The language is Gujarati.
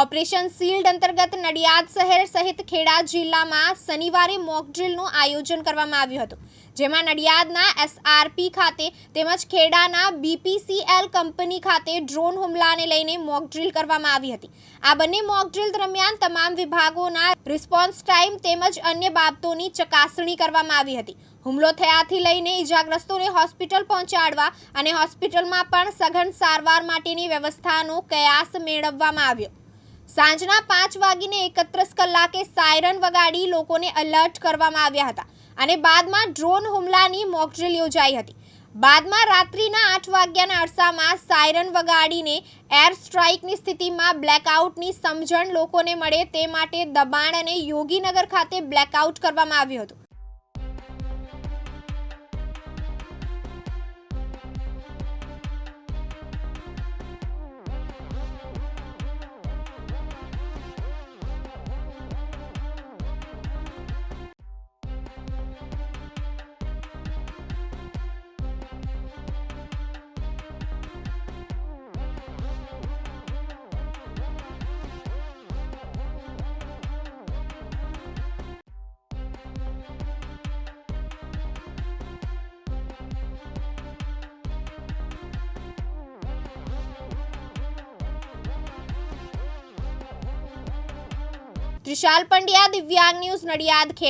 ઓપરેશન સીલ્ડ અંતર્ગત નડિયાદ શહેર સહિત ખેડા જિલ્લામાં શનિવારે મોકડ્રીલનું આયોજન કરવામાં આવ્યું હતું. જેમાં નડિયાદના એસઆરપી ખાતે તેમજ ખેડાના બીપીસીએલ કંપની ખાતે ડ્રોન હુમલાને લઈને મોકડ્રીલ કરવામાં આવી હતી. આ બંને મોકડ્રીલ દરમિયાન તમામ વિભાગોના રિસ્પોન્સ ટાઈમ તેમજ અન્ય બાબતોની ચકાસણી કરવામાં આવી હતી. હુમલો થયાથી લઈને ઈજાગ્રસ્તોને હોસ્પિટલ પહોંચાડવા અને હોસ્પિટલમાં પણ સઘન સારવાર માટેની વ્યવસ્થાનો કયાસ મેળવવામાં આવ્યો. સાંજના પાંચ વાગીને એકત્રીસ કલાકે સાયરન વગાડી લોકોને એલર્ટ કરવામાં આવ્યા હતા અને બાદમાં ડ્રોન હુમલાની મોકડ્રીલ યોજાઈ હતી. બાદમાં રાત્રિના આઠ વાગ્યાના અરસામાં સાયરન વગાડીને એર સ્ટ્રાઇકની સ્થિતિમાં બ્લેકઆઉટની સમજણ લોકોને મળે તે માટે દબાણ અને યોગીનગર ખાતે બ્લેકઆઉટ કરવામાં આવ્યું હતું. ત્રિશાલ પંડ્યા દિવ્યાંગ ન્યૂઝ નડિયાદ ખેડ.